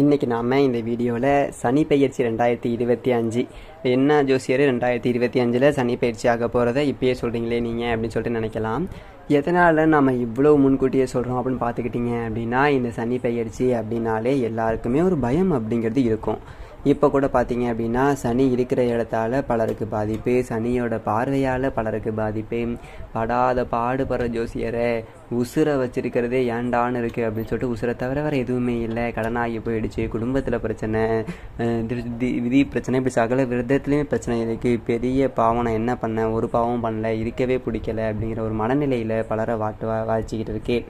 இன்றைக்கி நாம் இந்த வீடியோவில் சனி பயிற்சி ரெண்டாயிரத்தி இருபத்தி அஞ்சு. என்ன ஜோசியர் ரெண்டாயிரத்தி இருபத்தி அஞ்சில் சனி பயிற்சி ஆக போகிறத இப்பயே சொல்கிறீங்களே நீங்கள் அப்படின்னு சொல்லிட்டு நினைக்கலாம். எதனால் நம்ம இவ்வளோ முன்கூட்டியே சொல்கிறோம் அப்படின்னு பார்த்துக்கிட்டிங்க அப்படின்னா இந்த சனி பயிற்சி அப்படின்னாலே எல்லாருக்குமே ஒரு பயம் அப்படிங்கிறது இருக்கும். இப்போ கூட பார்த்தீங்க அப்படின்னா சனி இருக்கிற இடத்தால பலருக்கு பாதிப்பு சனியோட பார்வையால் பலருக்கு பாதிப்பு. படாத பாடுபடுற ஜோசியரை உசுரை வச்சிருக்கிறதே ஏண்டான்னு இருக்குது அப்படின்னு சொல்லிட்டு உசுரை தவிர வேறு எதுவுமே இல்லை. கடனாகி போயிடுச்சு குடும்பத்தில் பிரச்சனை தி- விதி பிரச்சனை இப்படி சகல விரதத்துலேயும் பிரச்சனை இருக்குது பெரிய பாவம் நான் என்ன பண்ணேன் ஒரு பாவம் பண்ணல இருக்கவே பிடிக்கல அப்படிங்கிற ஒரு மனநிலையில் பலரை வாட்டு வா வாய்ச்சிக்கிட்டு இருக்கேன்.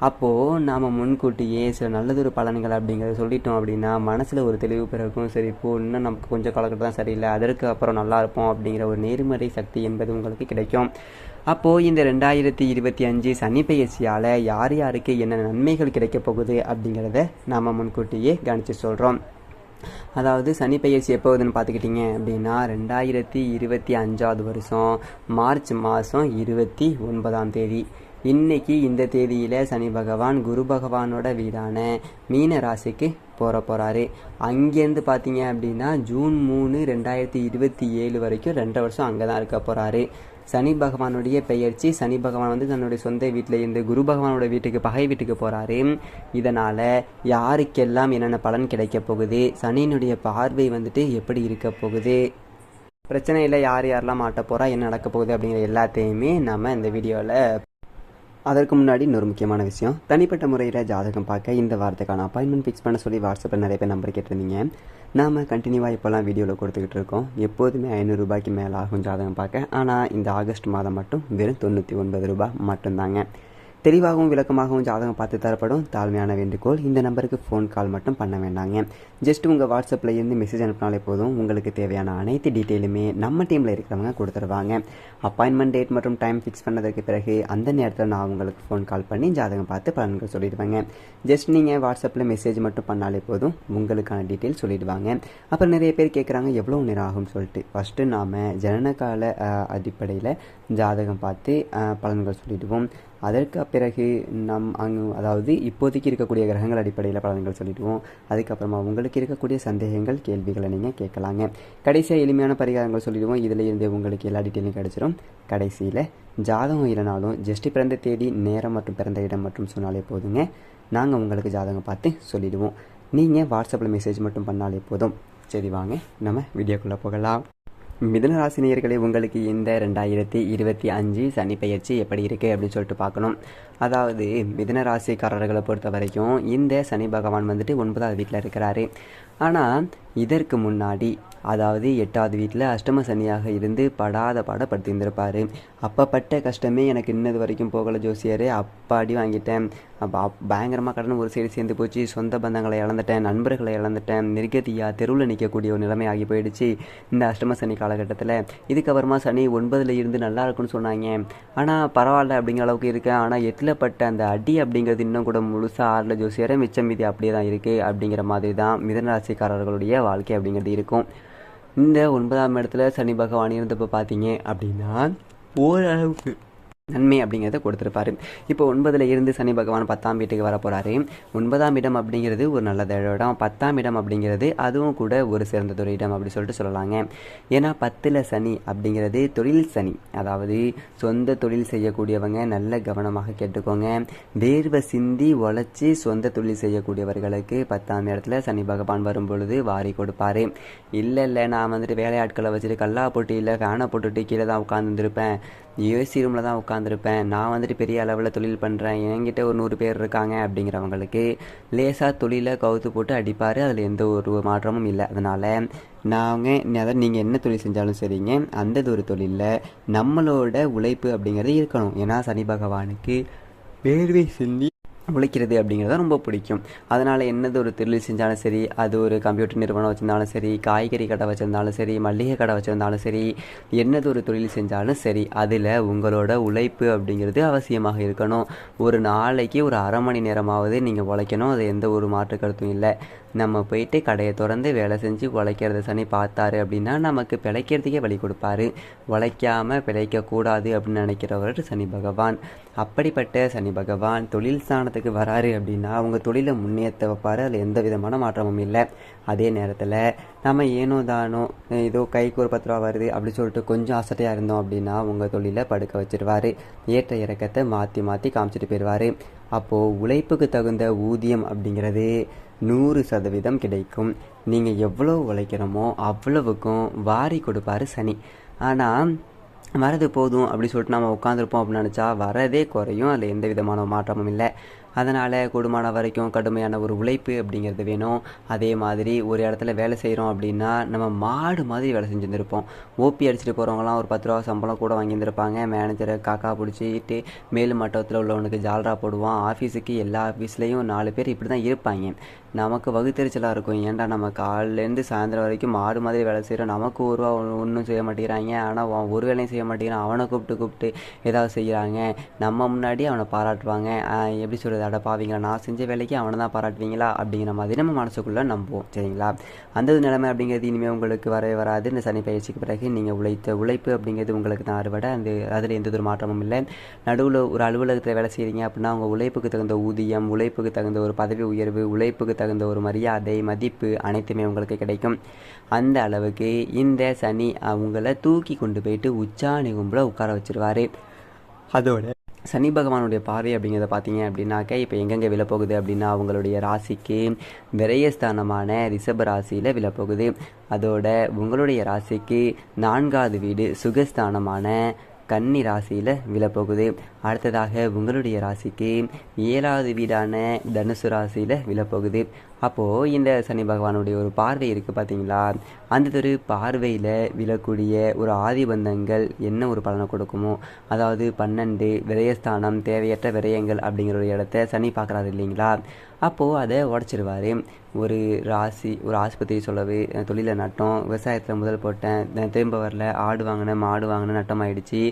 அப்போது நாம் முன்கூட்டியே சில நல்லதொரு பலன்கள் அப்படிங்கிறத சொல்லிட்டோம் அப்படின்னா மனசில் ஒரு தெளிவு பிறக்கும். சரி இப்போ இன்னும் நமக்கு கொஞ்சம் காலகட்டம் தான் சரியில்லை. அதற்கு அப்புறம் நல்லா இருப்போம் அப்படிங்கிற ஒரு நேர்மறை சக்தி என்பது உங்களுக்கு கிடைக்கும். அப்போது இந்த ரெண்டாயிரத்தி இருபத்தி அஞ்சு சனி பயிற்சியால் யார் யாருக்கு என்ன நன்மைகள் கிடைக்கப் போகுது அப்படிங்கிறத நாம் முன்கூட்டியே கணிச்சு சொல்கிறோம் அதாவது சனி பெயர்ச்சி எப்போ வருதுன்னு பார்த்துக்கிட்டிங்க அப்படின்னா ரெண்டாயிரத்தி இருபத்தி அஞ்சாவது வருஷம் மார்ச் மாதம் இருபத்தி ஒன்பதாம் தேதி. இன்னைக்கு இந்த தேதியில் சனி பகவான் குரு பகவானோட வீடான மீன ராசிக்கு போகிற போகிறாரு அங்கேருந்து பார்த்தீங்க அப்படின்னா ஜூன் மூணு ரெண்டாயிரத்தி இருபத்தி ஏழு வரைக்கும் ரெண்டரை வருஷம் அங்கே தான் இருக்க போகிறாரு சனி பகவானுடைய பெயர்ச்சி சனி பகவான் வந்து தன்னுடைய சொந்த வீட்டில் இருந்து குரு பகவானோட வீட்டுக்கு பகை வீட்டுக்கு போகிறாரு இதனால் யாருக்கெல்லாம் என்னென்ன பலன் கிடைக்க போகுது சனியினுடைய பார்வை வந்துட்டு எப்படி இருக்க போகுது பிரச்சனையில் யார் யாரெல்லாம் மாட்ட போகிறா என்ன நடக்க போகுது அப்படிங்கிற எல்லாத்தையுமே நம்ம இந்த வீடியோவில் அதற்கு முன்னாடி இன்னொரு முக்கியமான விஷயம். தனிப்பட்ட முறையில் ஜாதகம் பார்க்க இந்த வாரத்துக்கான அப்பாயின்மெண்ட் ஃபிக்ஸ் பண்ண சொல்லி வாட்ஸ்அப்பில் நிறைய பேர் நம்பர் கேட்டிருந்தீங்க. நாம் கண்டினியூவாக இப்போல்லாம் வீடியோவில் கொடுத்துக்கிட்டு இருக்கோம். எப்போதுமே ஐநூறுரூபாய்க்கு மேலே ஆகும் ஜாதகம் பார்க்க. ஆனால் இந்த ஆகஸ்ட் மாதம் மட்டும் வெறும் தொண்ணூற்றி ஒன்பது ரூபாய் மட்டும்தாங்க. தெளிவாகவும் விளக்கமாகவும் ஜாதகம் பார்த்து தரப்படும் தாழ்மையான வேண்டுகோள். இந்த நம்பருக்கு ஃபோன் கால் மட்டும் பண்ண வேண்டாங்க. ஜஸ்ட் உங்கள் வாட்ஸ்அப்பில் இருந்து மெசேஜ் அனுப்பினாலே போதும். உங்களுக்கு தேவையான அனைத்து டீட்டெயிலுமே நம்ம டீமில் இருக்கிறவங்க கொடுத்துருவாங்க. அப்பாயின்மெண்ட் டேட் மற்றும் டைம் ஃபிக்ஸ் பண்ணதற்கு பிறகு அந்த நேரத்தில் நான் உங்களுக்கு ஃபோன் கால் பண்ணி ஜாதகம் பார்த்து பலன்கள் சொல்லிடுவாங்க. ஜஸ்ட் நீங்கள் வாட்ஸ்அப்பில் மெசேஜ் மட்டும் பண்ணாலே போதும். உங்களுக்கான டீட்டெயில் சொல்லிடுவாங்க. அப்புறம் நிறைய பேர் கேட்குறாங்க எவ்வளோ நேரம் ஆகும்னு சொல்லிட்டு. ஃபஸ்ட்டு நாம் ஜனனகால அடிப்படையில் ஜாதகம் பார்த்து பலன்கள் சொல்லிடுவோம். அதற்கு பிறகு நம் அங்கு அதாவது இப்போதைக்கு இருக்கக்கூடிய கிரகங்கள் அடிப்படையில் பலன்கள் சொல்லிடுவோம். அதுக்கப்புறமா உங்களுக்கு இருக்கக்கூடிய சந்தேகங்கள் கேள்விகளை நீங்கள் கேட்கலாங்க. கடைசியாக எளிமையான பரிகாரங்கள் சொல்லிடுவோம். இதில் இருந்து உங்களுக்கு எல்லா டீட்டெயிலும் கிடச்சிரும். கடைசியில் ஜாதகம் இல்லைனாலும் ஜஸ்ட் பிறந்த தேதி நேரம் மற்றும் பிறந்த இடம் மற்றும் சொன்னாலே போதுங்க. நாங்கள் உங்களுக்கு ஜாதகம் பார்த்து சொல்லிடுவோம். நீங்கள் வாட்ஸ்அப்பில் மெசேஜ் மட்டும் பண்ணாலே போதும். சரி வாங்க நம்ம வீடியோக்குள்ளே போகலாம். மிதனராசினியர்களே உங்களுக்கு இந்த ரெண்டாயிரத்தி இருபத்தி அஞ்சு சனி பயிற்சி எப்படி இருக்குது அப்படின்னு சொல்லிட்டு பார்க்கணும். அதாவது மிதுன ராசிக்காரர்களை பொறுத்த வரைக்கும் இந்த சனி பகவான் வந்துட்டு ஒன்பதாவது வீட்டில் இருக்கிறாரு. ஆனால் இதற்கு முன்னாடி அதாவது எட்டாவது வீட்டில் அஷ்டம சனியாக இருந்து படாத பாடப்படுத்தியிருந்திருப்பார் அப்பப்பட்ட கஷ்டமே எனக்கு இன்னது வரைக்கும் போகலை ஜோசியரே அப்பாடி வாங்கிட்டேன். பயங்கரமாக கடன் ஒரு சைடு சேர்ந்து போச்சு. சொந்த பந்தங்களை இழந்துட்டேன் நண்பர்களை இழந்துட்டேன் நிர்கதியாக தெருவில் நிற்கக்கூடிய ஒரு நிலைமை ஆகி போயிடுச்சு. இந்த அஷ்டம சனி காலகட்டத்தில். இதுக்கப்புறமா சனி ஒன்பதில் இருந்து நல்லா இருக்குன்னு சொன்னாங்க. ஆனால் பரவாயில்ல அப்படிங்கிற அளவுக்கு இருக்கேன் ஆனால் எட்டில் பட்ட அந்த அடி அப்படிங்கிறது இன்னும் கூட முழுசாக ஆறில் ஜோசியரை மிச்சம் மீதி அப்படியே தான் இருக்குது அப்படிங்கிற மாதிரி தான் மிதனராசிக்காரர்களுடைய வாழ்க்கை அப்படிங்கிறது இருக்கும். இந்த ஒன்பதாம் இடத்துல சனி பகவான் இருந்தப்போ பார்த்தீங்க அப்படின்னா ஓரளவுக்கு நன்மை அப்படிங்கிறத கொடுத்துருப்பாரு. இப்போ ஒன்பதில் இருந்து சனி பகவான் பத்தாம் வீட்டுக்கு வர போகிறாரு ஒன்பதாம் இடம் அப்படிங்கிறது ஒரு நல்ல இடம் பத்தாம் இடம் அப்படிங்கிறது அதுவும் கூட ஒரு சிறந்த இடம் அப்படி சொல்லிட்டு சொல்லலாங்க. ஏன்னா பத்தில் சனி அப்படிங்கிறது தொழில் சனி. அதாவது சொந்த தொழில் செய்யக்கூடியவங்க நல்ல கவனமாக கேட்டுக்கோங்க. வேர்வை சிந்தி உழைச்சி சொந்த தொழில் செய்யக்கூடியவர்களுக்கு பத்தாம் இடத்துல சனி பகவான் வரும் பொழுது வாரி கொடுப்பாரு. இல்லை இல்லை நான் வந்துட்டு வேலையாட்களை வச்சுட்டு கல்லா போட்டியில் ஃபேனை போட்டுட்டு கீழே தான் உட்காந்துருப்பேன் ஏசி ரூமில் தான் உட்காந்துருப்பேன் நான் வந்துட்டு பெரிய அளவில் தொழில் பண்ணுறேன் என்கிட்ட ஒரு நூறு பேர் இருக்காங்க அப்படிங்கிறவங்களுக்கு லேசாக தொழிலை கவுத்து போட்டு அடிப்பார். அதில் எந்த ஒரு மாற்றமும் இல்லை. அதனால் நாங்கள் அதாவது நீங்கள் என்ன தொழில் செஞ்சாலும் சரிங்க. அந்த ஒரு தொழிலில் நம்மளோட உழைப்பு அப்படிங்கிறது இருக்கணும். ஏன்னா சனி பகவானுக்கு வேர்வை சிந்தி உழைக்கிறது அப்படிங்கிறது ரொம்ப பிடிக்கும். அதனால் என்னது ஒரு தொழில் செஞ்சாலும் சரி அது ஒரு கம்ப்யூட்டர் நிறுவனம் வச்சுருந்தாலும் சரி காய்கறி கடை வச்சுருந்தாலும் சரி மளிகை கடை வச்சுருந்தாலும் சரி என்னது ஒரு தொழில் செஞ்சாலும் சரி அதில் உங்களோட உழைப்பு அப்படிங்கிறது அவசியமாக இருக்கணும். ஒரு நாளைக்கு ஒரு அரை மணி நேரமாவது நீங்கள் உழைக்கணும். அது எந்த ஒரு மாற்று கருத்தும் இல்லை. நம்ம போயிட்டு கடையை திறந்து வேலை செஞ்சு உழைக்கிறத சனி பார்த்தாரு அப்படின்னா நமக்கு பிழைக்கிறதுக்கே வழி கொடுப்பாரு. உழைக்காமல் பிழைக்கக்கூடாது அப்படின்னு நினைக்கிறவர் சனி பகவான். அப்படிப்பட்ட சனி பகவான் தொழில் ஸ்தானத்துக்கு வராரு அப்படின்னா அவங்க தொழிலை முன்னேற்ற வைப்பார். அதில் எந்த விதமான மாற்றமும் இல்லை. அதே நேரத்தில் நம்ம ஏனோ தானோ ஏதோ கைக்கு ஒரு பத்து ரூபா வருது அப்படி சொல்லிட்டு கொஞ்சம் அசட்டையாக இருந்தோம் அப்படின்னா உங்கள் தொழிலை படுக்க வச்சிருவாரு. ஏற்ற இறக்கத்தை மாற்றி மாற்றி காமிச்சிட்டு போயிடுவார் அப்போது உழைப்புக்கு தகுந்த ஊதியம் அப்படிங்கிறது நூறு சதவீதம் கிடைக்கும். நீங்கள் எவ்வளோ உழைக்கிறோமோ அவ்வளவுக்கும் வாரி கொடுப்பாரு சனி. ஆனால் வரது போதும் அப்படி சொல்லிட்டு நம்ம உட்காந்துருப்போம் அப்படின்னு நினச்சா வரதே குறையும். அதில் எந்த விதமான மாற்றமும் இல்லை. அதனால் கூடுமான வரைக்கும் கடுமையான ஒரு உழைப்பு அப்படிங்கிறது வேணும். அதே மாதிரி ஒரு இடத்துல வேலை செய்கிறோம் அப்படின்னா நம்ம மாடு மாதிரி வேலை செஞ்சுருந்துருப்போம். ஓபி அடிச்சுட்டு போகிறவங்களாம் ஒரு பத்து ரூபா சம்பளம் கூட வாங்கியிருந்துருப்பாங்க. மேனேஜரை காக்கா பிடிச்சிட்டு மேல் மட்டத்தில் உள்ளவனுக்கு ஜால்ரா போடுவான். ஆஃபீஸுக்கு எல்லா ஆஃபீஸ்லேயும் நாலு பேர் இப்படி தான் இருப்பாங்க. நமக்கு வகுத்தறிச்சலாக இருக்கும். ஏன்டா நம்ம காலிலேருந்து சாயந்தரம் வரைக்கும் மாடு மாதிரி வேலை செய்கிறோம் நமக்கு ஒரு ரூபா ஒன்றும் செய்ய மாட்டேங்கிறாங்க. ஆனால் அவன் ஒரு வேலையும் செய்ய மாட்டேங்கிறான். அவனை கூப்பிட்டு கூப்பிட்டு ஏதாவது செய்கிறாங்க நம்ம முன்னாடி அவனை பாராட்டுவாங்க. எப்படி சொல்கிறது அட பாவீங்களா நான் செஞ்ச வேலைக்கு அவனை தான் பாராட்டுவீங்களா? அப்படிங்கிற மாதிரி நம்ம மனசுக்குள்ளே நம்புவோம். சரிங்களா? அந்த நிலைமை அப்படிங்கிறது இனிமேல் உங்களுக்கு வரவே வராது. இந்த சனி பயிற்சிக்கு பிறகு நீங்கள் உழைத்த உழைப்பு அப்படிங்கிறது உங்களுக்கு தான் அறுவடை. அந்த அதில் எந்த ஒரு மாற்றமும் இல்லை. நடுவில் ஒரு அலுவலகத்தில் வேலை செய்கிறீங்க அப்படின்னா உங்கள் உழைப்புக்கு தகுந்த ஊதியம் உழைப்புக்கு தகுந்த ஒரு பதவி உயர்வு உழைப்புக்கு தகுந்த ஒரு மரியாதை மதிப்பு அனைத்துமே உங்களுக்கு கிடைக்கும். அந்த அளவுக்கு இந்த சனி அவங்கள தூக்கி கொண்டு போயிட்டு உச்சாணி கும்பல உட்கார வச்சிருவாரு. அதோட சனி பகவானுடைய பார்வை அப்படிங்கிறத பார்த்தீங்க அப்படின்னாக்க இப்போ எங்கெங்கே விழப்போகுது அப்படின்னா அவங்களுடைய ராசிக்கு விரயஸ்தானமான ரிஷப ராசியில் விழப்போகுது அதோட உங்களுடைய ராசிக்கு நான்காவது வீடு சுகஸ்தானமான கன்னி ராசியில் விழப்போகுது அடுத்ததாக உங்களுடைய ராசிக்கு ஏழாவது வீடான தனுசு ராசியில் விழப்போகுது. அப்போது இந்த சனி பகவானுடைய ஒரு பார்வை இருக்குது பார்த்தீங்களா அந்த ஒரு பார்வையில் விழக்கூடிய ஒரு ஆதிபந்தங்கள் என்ன ஒரு பலனை கொடுக்குமோ? அதாவது பன்னெண்டு விரயஸ்தானம் தேவையற்ற விரயங்கள் அப்படிங்கிற ஒரு இடத்த சனி பார்க்குறாரு இல்லைங்களா? அப்போது அதை உடச்சிருவார். ஒரு ராசி ஒரு ஆஸ்பத்திரி சொல்லவு தொழிலை நட்டோம் விவசாயத்தில் முதல் போட்டேன் திரும்ப வரல ஆடு வாங்கினேன் மாடு வாங்கினேன் நட்டமாயிடுச்சு.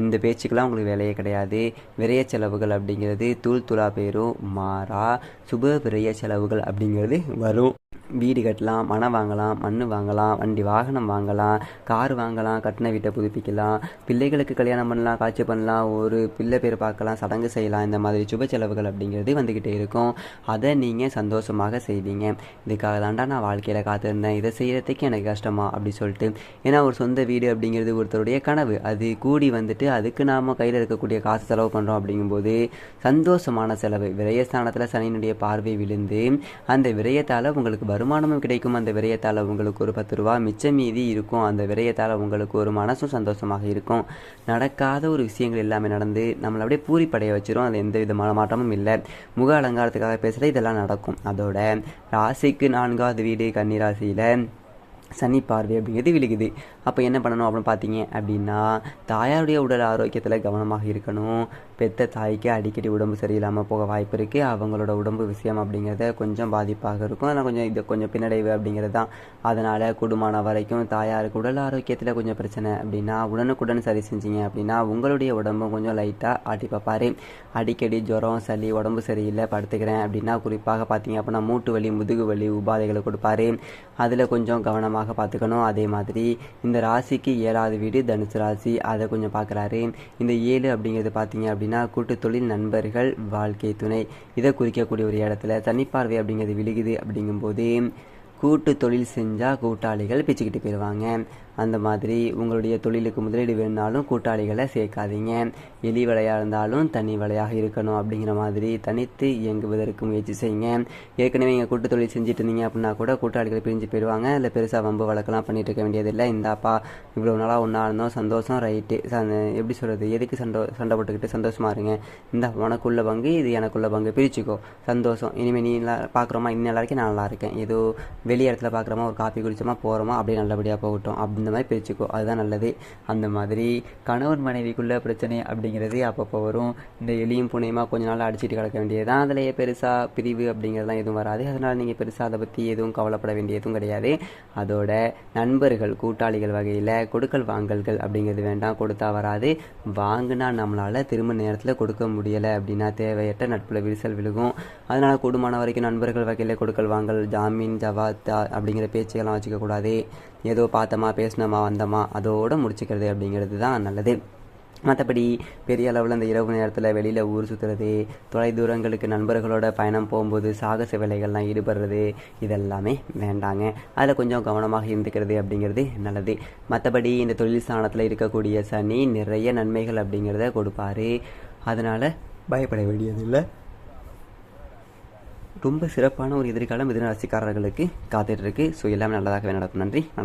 இந்த பேச்சுக்கெல்லாம் உங்களுக்கு வேலையே கிடையாது. விரைய செலவுகள் அப்படிங்கிறது தூள் தூளா பேரும் மாறா சுப விரைய செலவுகள் அப்படிங்கிறது வரும். வீடு கட்டலாம் மனை வாங்கலாம் மண் வாங்கலாம் வண்டி வாகனம் வாங்கலாம் கார் வாங்கலாம் கட்டின வீட்டை புதுப்பிக்கலாம் பிள்ளைகளுக்கு கல்யாணம் பண்ணலாம் காட்சி பண்ணலாம் ஒரு பிள்ளை பேர் பார்க்கலாம் சடங்கு செய்யலாம் இந்த மாதிரி சுப செலவுகள் அப்படிங்கிறது வந்துக்கிட்டே இருக்கும். அதை நீங்கள் சந்தோஷமாக செய்வீங்க. இதுக்காக தாண்டா நான் வாழ்க்கையில் காத்திருந்தேன். இதை செய்கிறதுக்கு எனக்கு கஷ்டமா? அப்படி சொல்லிட்டு. ஏன்னா ஒரு சொந்த வீடு அப்படிங்கிறது ஒருத்தருடைய கனவு. அது கூடி வந்துட்டு அதுக்கு நாம் கையில் இருக்கக்கூடிய காசு செலவு பண்ணுறோம் அப்படிங்கும்போது சந்தோஷமான செலவு. விரயஸ்தானத்தில் சனியினுடைய பார்வை விழுந்து அந்த விரயத்தால் உங்களுக்கு வருமானமும் கிடைக்கும். அந்த விரயத்தால் உங்களுக்கு ஒரு பத்து ரூபா மிச்சம் மீதி இருக்கும். அந்த விரயத்தால் உங்களுக்கு ஒரு மனசும் சந்தோஷமாக இருக்கும். நடக்காத ஒரு விஷயங்கள் எல்லாமே நடந்து நம்மளை அப்படியே பூரிப்படைய வச்சிரும். அது எந்த விதமான மாற்றமும் இல்லை. முக அலங்காரத்துக்காக பேசுகிற இதெல்லாம் நடக்கும். அதோட ராசிக்கு நான்காவது வீடு கன்னிராசியில் சனி பார்வை அப்படிங்கிறது விழுகுது? அப்போ என்ன பண்ணணும் அப்படின்னு பார்த்தீங்க அப்படின்னா தாயாருடைய உடல் ஆரோக்கியத்தில் கவனமாக இருக்கணும். பெத்த தாய்க்கு அடிக்கடி உடம்பு சரியில்லாமல் போக வாய்ப்பு இருக்குது அவங்களோட உடம்பு விஷயம் அப்படிங்கிறத கொஞ்சம் பாதிப்பாக இருக்கும். அதனால் கொஞ்சம் இது கொஞ்சம் பின்னடைவு அப்படிங்கிறது தான் அதனால் குடும்பமான வரைக்கும் தாயாருக்கு உடல் ஆரோக்கியத்தில் கொஞ்சம் பிரச்சனை அப்படின்னா உடனுக்குடன் சரி செஞ்சீங்க அப்படின்னா உங்களுடைய உடம்பும் கொஞ்சம் லைட்டாக ஆட்டி பார்ப்பாரு. அடிக்கடி ஜுரம் சளி உடம்பு சரியில்லை படுத்துக்கிறேன் அப்படின்னா குறிப்பாக பார்த்தீங்க அப்படின்னா மூட்டு வலி முதுகு வலி உபாதைகளை கொடுப்பாரு. அதில் கொஞ்சம் கவனமாக பார்த்துக்கணும். அதே மாதிரி இந்த ராசிக்கு ஏழாவது வீடு தனுசு ராசி. அதை கொஞ்சம் பார்க்குறாரு. இந்த ஏழு அப்படிங்கிறது பார்த்தீங்க அப்படின்னா கூட்டு தொழில் நண்பர்கள் வாழ்க்கை துணை. இதை குறிக்கக்கூடிய ஒரு இடத்துல தனிப்பார்வை அப்படிங்கிறது விழுகுது அப்படிங்கும்போது கூட்டு தொழில் செஞ்சால் கூட்டாளிகள் பிச்சுக்கிட்டு போயிடுவாங்க அந்த மாதிரி உங்களுடைய தொழிலுக்கு முதலீடு வேணுனாலும் கூட்டாளிகளை சேர்க்காதீங்க. எலி வலையாக இருந்தாலும் தனி வலையாக இருக்கணும் அப்படிங்கிற மாதிரி தனித்து இயங்குவதற்கு முயற்சி செய்யுங்க. ஏற்கனவே இங்கே கூட்டு தொழில் செஞ்சுட்டு இருந்தீங்க அப்படின்னா கூட கூட்டாளிகள் பிரிஞ்சு போயிடுவாங்க இல்லை பெருசாக வம்பு வழக்கெல்லாம் பண்ணிட்டு இருக்க வேண்டியதில்லை. இந்தாப்பா இவ்வளோ நாளாக ஒன்றா இருந்தோம் சந்தோஷம் ரைட்டு. எப்படி சொல்கிறது எதுக்கு சண்டை சண்டை போட்டுக்கிட்டு சந்தோஷமா இருங்க? இந்த உனக்குள்ள பங்கு இது எனக்குள்ள பங்கு. பிரிச்சுக்கோ. சந்தோஷம். இனிமேல் நீ நல்லா பார்க்குறோமா இன்னும் நல்லா இருக்கேன் நான் நல்லா இருக்கேன். ஏதோ வெளி இடத்துல பார்க்குறோமா ஒரு காஃபி குடிச்சோமா போகிறோமா அப்படியே நல்லபடியாக போகட்டும். அப்படின்ற மாதிரி பிரிச்சுக்கோ. அதுதான் நல்லது. அந்த மாதிரி கணவன் மனைவிக்குள்ளே பிரச்சனை அப்படிங்கிறது அப்பப்போ வரும். இந்த எலியும் புனையுமா கொஞ்ச நாள் அடிச்சிட்டு கிடக்க வேண்டியதுதான். அதிலேயே பெருசாக பிரிவு அப்படிங்கிறதுலாம் எதுவும் வராது. அதனால் நீங்கள் பெருசாக அதை பற்றி எதுவும் கவலைப்பட வேண்டியதும் கிடையாது. அதோட நண்பர்கள் கூட்டாளிகள் வகையில் கொடுக்கல் வாங்கல்கள் அப்படிங்கிறது வேண்டாம். கொடுத்தா வராது. வாங்கினா நம்மளால் திரும்ப நேரத்தில் கொடுக்க முடியலை அப்படின்னா தேவையற்ற நட்பில் விரிசல் விழுகும். அதனால் கூடுமான வரைக்கும் நண்பர்கள் வகையில் கொடுக்கல் வாங்கல் ஜாமீன் ஜவாத்தா அப்படிங்கிற பேச்சுக்கெல்லாம் வச்சுக்கக்கூடாது ஏதோ பார்த்தோமா பேசினோமா வந்தோமா அதோடு முடிச்சுக்கிறது அப்படிங்கிறது தான் நல்லது. மற்றபடி பெரிய அளவில் இந்த இரவு நேரத்தில் வெளியில் ஊர் சுற்றுறது தொலை தூரங்களுக்கு நண்பர்களோட பயணம் போகும்போது சாகச வேலைகள்லாம் ஈடுபடுறது இதெல்லாமே வேண்டாங்க. அதில் கொஞ்சம் கவனமாக இருந்துக்கிறது அப்படிங்கிறது நல்லது. மற்றபடி இந்த தொழில் ஸ்தானத்தில் இருக்கக்கூடிய சனி நிறைய நன்மைகள் அப்படிங்கிறத கொடுப்பாரு. அதனால் பயப்பட வேண்டியதில்லை. ரொம்ப சிறப்பான ஒரு எதிர்காலம் மிதுன ராசிக்காரர்களுக்கு காத்துட்டு இருக்கு. ஸோ எல்லாமே நல்லதாகவே நடக்கும். நன்றி.